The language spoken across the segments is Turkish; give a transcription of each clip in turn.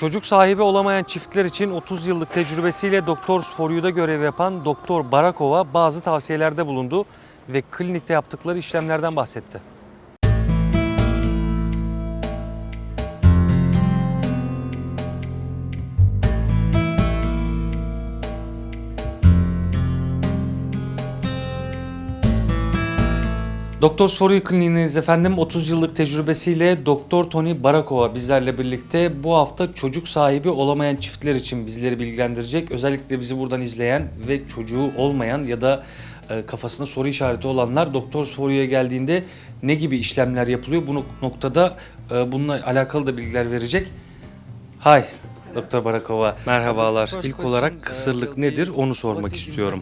Çocuk sahibi olamayan çiftler için 30 yıllık tecrübesiyle Doctors for görev yapan Doktor Barakova bazı tavsiyelerde bulundu ve klinikte yaptıkları işlemlerden bahsetti. Doctors for You kliniğiniz efendim 30 yıllık tecrübesiyle Doktor Tony Barakova bizlerle birlikte bu hafta çocuk sahibi olamayan çiftler için bizleri bilgilendirecek. Özellikle bizi buradan izleyen ve çocuğu olmayan ya da e, kafasında soru işareti olanlar Doctors for You'ya geldiğinde ne gibi işlemler yapılıyor? Bu nok- noktada e, bununla alakalı da bilgiler verecek. Hi Doktor Barakova merhabalar. İlk olarak kısırlık nedir onu sormak istiyorum.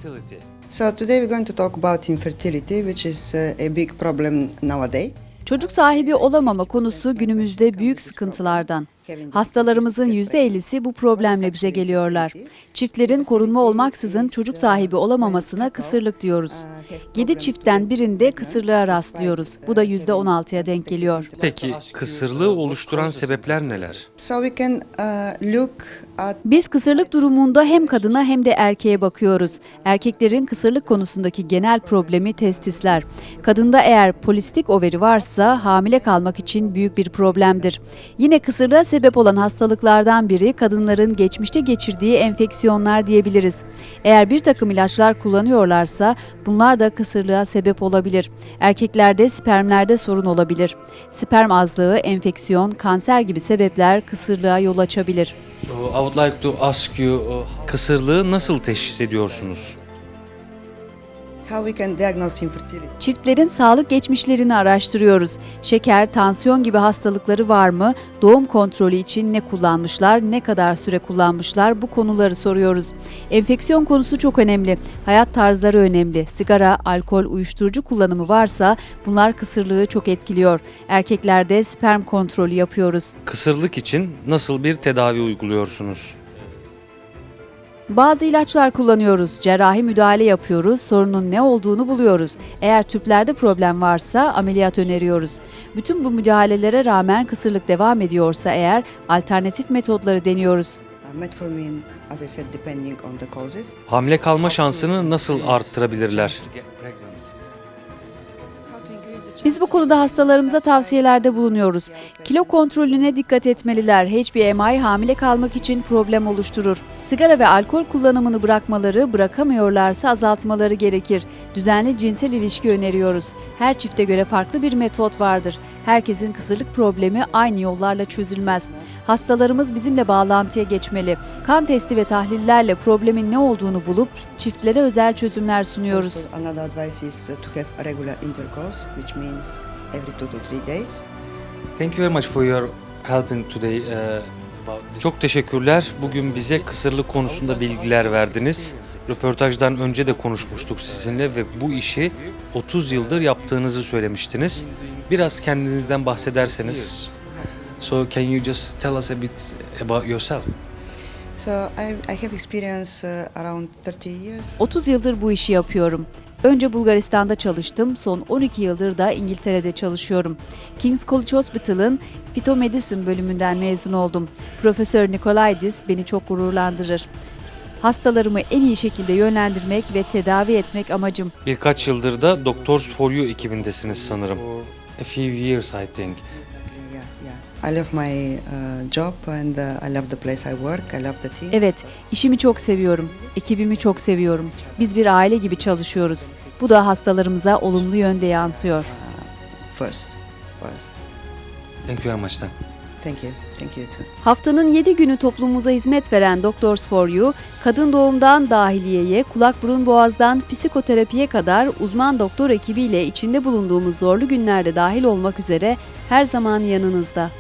So today we're going to talk about infertility, which is uh, a big problem nowadays. Çocuk sahibi olamama konusu günümüzde büyük sıkıntılardan. Hastalarımızın %50'si bu problemle bize geliyorlar. Çiftlerin korunma olmaksızın çocuk sahibi olamamasına kısırlık diyoruz. 7 çiftten birinde kısırlığa rastlıyoruz. Bu da %16'ya denk geliyor. Peki kısırlığı oluşturan sebepler neler? Uh, Biz kısırlık durumunda hem kadına hem de erkeğe bakıyoruz. Erkeklerin kısırlık konusundaki genel problemi testisler. Kadında eğer polistik overi varsa hamile kalmak için büyük bir problemdir. Yine kısırlığa sebep olan hastalıklardan biri kadınların geçmişte geçirdiği enfeksiyonlar diyebiliriz. Eğer bir takım ilaçlar kullanıyorlarsa bunlar da kısırlığa sebep olabilir. Erkeklerde spermlerde sorun olabilir. Sperm azlığı, enfeksiyon, kanser gibi sebepler kısırlığa yol açabilir. So I would like to ask you, uh, kısırlığı nasıl teşhis ediyorsunuz? How we can diagnose infertility. Çiftlerin sağlık geçmişlerini araştırıyoruz. Şeker, tansiyon gibi hastalıkları var mı? Doğum kontrolü için ne kullanmışlar? Ne kadar süre kullanmışlar? Bu konuları soruyoruz. Enfeksiyon konusu çok önemli. Hayat tarzları önemli. Sigara, alkol, uyuşturucu kullanımı varsa bunlar kısırlığı çok etkiliyor. Erkeklerde sperm kontrolü yapıyoruz. Kısırlık için nasıl bir tedavi uyguluyorsunuz? Bazı ilaçlar kullanıyoruz, cerrahi müdahale yapıyoruz, sorunun ne olduğunu buluyoruz. Eğer tüplerde problem varsa ameliyat öneriyoruz. Bütün bu müdahalelere rağmen kısırlık devam ediyorsa eğer alternatif metotları deniyoruz. Uh, metformin, as I said, depending on the causes. Hamile kalma şansını nasıl arttırabilirler? Biz bu konuda hastalarımıza tavsiyelerde bulunuyoruz. Kilo kontrolüne dikkat etmeliler. HBMI hamile kalmak için problem oluşturur. Sigara ve alkol kullanımını bırakmaları, bırakamıyorlarsa azaltmaları gerekir. Düzenli cinsel ilişki öneriyoruz. Her çifte göre farklı bir metot vardır. Herkesin kısırlık problemi aynı yollarla çözülmez. Hastalarımız bizimle bağlantıya geçmeli. Kan testi ve tahlillerle problemin ne olduğunu bulup çiftlere özel çözümler sunuyoruz. Another advice is to have regular intercourse, which means every two to three days. Thank you very much for your helping today. uh, about this. Çok teşekkürler. Bugün bize kısırlık konusunda bilgiler verdiniz. Röportajdan önce de konuşmuştuk sizinle ve bu işi 30 yıldır yaptığınızı söylemiştiniz. Biraz kendinizden bahsederseniz. So can you just tell us a bit about yourself? So I, I have experience uh, around 30 years. 30 yıldır bu işi yapıyorum. Önce Bulgaristan'da çalıştım, son 12 yıldır da İngiltere'de çalışıyorum. King's College Hospital'ın Phytomedicine bölümünden mezun oldum. Profesör Nikolaidis beni çok gururlandırır. Hastalarımı en iyi şekilde yönlendirmek ve tedavi etmek amacım. Birkaç yıldır da Doctors for You ekibindesiniz sanırım. A few years I think. I love my uh, job and uh, I love the place I work. I love the team. Evet, işimi çok seviyorum. Ekibimi çok seviyorum. Biz bir aile gibi çalışıyoruz. Bu da hastalarımıza olumlu yönde yansıyor. First, first. Thank you very much then. Thank you. Thank you too. Haftanın 7 günü toplumumuza hizmet veren Doctors for You, kadın doğumdan dahiliyeye, kulak burun boğazdan psikoterapiye kadar uzman doktor ekibiyle içinde bulunduğumuz zorlu günlerde dahil olmak üzere her zaman yanınızda.